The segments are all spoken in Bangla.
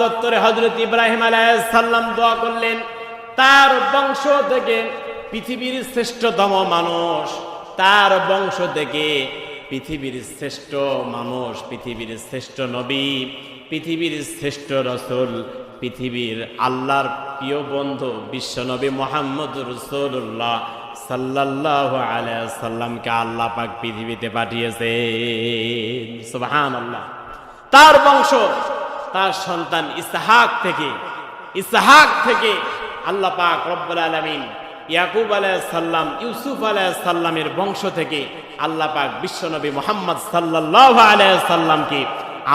চত্বরে হজরত ইব্রাহিম আলাইসাল্লাম দোয়া করলেন, তার বংশ থেকে পৃথিবীর শ্রেষ্ঠতম মানুষ, তার বংশ থেকে পৃথিবীর শ্রেষ্ঠ মানুষ, পৃথিবীর শ্রেষ্ঠ নবী, পৃথিবীর শ্রেষ্ঠ রসুল, পৃথিবীর আল্লাহর প্রিয় বন্ধু বিশ্বনবী মোহাম্মদ রসুল্লাহ সাল্লাহ আলাইসাল্লামকে আল্লাহ পাক পৃথিবীতে পাঠিয়েছে সুবহান আল্লাহ তার বংশ তার সন্তান ইসাহাক থেকে ইসাহাক থেকে আল্লাহ পাক রব্বুল আলমিন ইয়াকুব আলাইসাল্লাম ইউসুফ আলাইসাল্লামের বংশ থেকে আল্লাহ পাক বিশ্বনবী মোহাম্মদ সাল্লাহ আলাইসাল্লামকে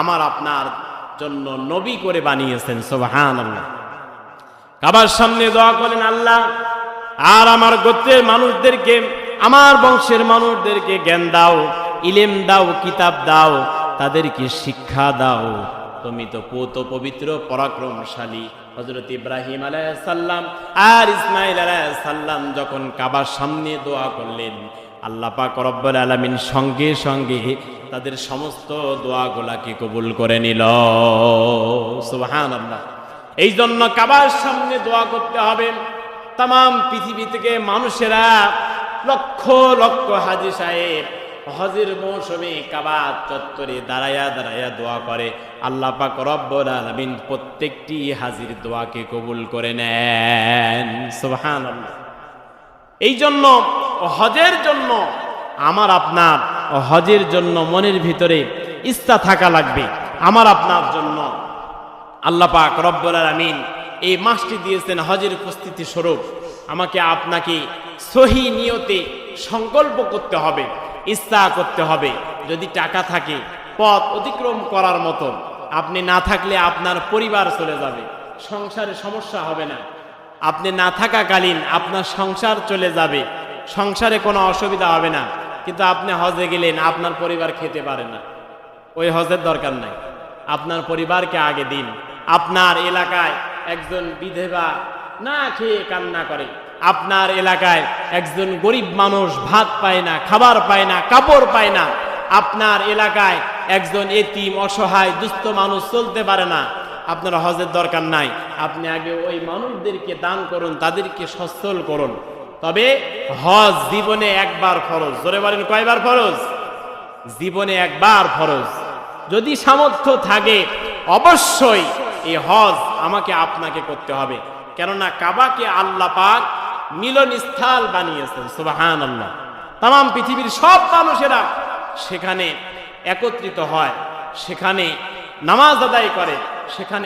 আমার আপনার জন্য নবী করে বানিয়েছেন সোবাহান আল্লাহ কাবার সামনে দোয়া করেন আল্লাহ, আর আমার গোত্রের মানুষদেরকে, আমার বংশের মানুষদেরকে জ্ঞান দাও, ইলেম দাও, কিতাব দাও, তাদেরকে শিক্ষা দাও। তুমি তো পুত পবিত্র, পরাক্রমশালী হজরত ইব্রাহিম আলাইসাল্লাম আর ইসমাইল আলাইসাল্লাম যখন কাবার সামনে দোয়া করলেন, আল্লাহ পাক রব্বুল আলামিন সঙ্গে সঙ্গে তাদের সমস্ত দোয়াগুলাকে কবুল করে নিল। সুবহানাল্লাহ। এই জন্য কাবার সামনে দোয়া করতে হবে। তাম, পৃথিবী থেকে মানুষেরা লক্ষ লক্ষ হাজি সাহেব হজের মৌসুমে কাবা চত্বরে দাঁড়ায়া দাঁড়ায়া দোয়া করে। আল্লাহ পাক রব্বুল আলামিন প্রত্যেকটি হাজির দোয়াকে কবুল করে নেন। সুবহানাল্লাহ। এই জন্য, হজের জন্য আমার আপনার, হজের জন্য মনের ভিতরে ইচ্ছা থাকা লাগবে। আমার আপনার জন্য। আল্লাহ পাক রব্বুল আলামিন এই মাসটি দিয়েছেন হজের উপস্থিতি স্বরূপ। আমাকে আপনাকে সহি নিয়তে সংকল্প করতে হবে। ইচ্ছা করতে হবে। যদি টাকা থাকে, পথ অতিক্রম করার মতো। আপনি না থাকলে আপনার পরিবার চলে যাবে। সংসারে সমস্যা হবে না। আপনি না থাকাকালীন আপনার সংসার চলে যাবে। সংসারে কোনো অসুবিধা হবে না। কিন্তু আপনি হজে গেলেন, আপনার পরিবার খেতে পারে না। ওই হজের দরকার নাই। আপনার পরিবারকে আগে দিন। আপনার এলাকায় একজন বিধবা না খেয়ে কান্না করে। আপনার এলাকায় একজন গরিব মানুষ ভাত পায় না, খাবার পায় না, কাপড় পায় না। আপনার এলাকায় একজন এতিম, অসহায়, দুস্থ মানুষ চলতে পারে না। আপনার হজের দরকার নাই। আপনি আগে ওই মানুষদেরকে দান করুন, তাদেরকে সচ্ছল করুন। তবে হজ জীবনে একবার ফরজ। জোরে বলেন, কয়বার ফরজ? জীবনে একবার ফরজ। যদি সামর্থ্য থাকে, অবশ্যই এই হজ আমাকে, আপনাকে করতে হবে। কেননা কাবাকে আল্লাহ পাক মিলন স্থল বানিয়েছেন সুবাহান আল্লাহ তাম পৃথিবীর সব মানুষেরা সেখানে একত্রিত হয়, সেখানে নামাজ আদায় করে, সেখানে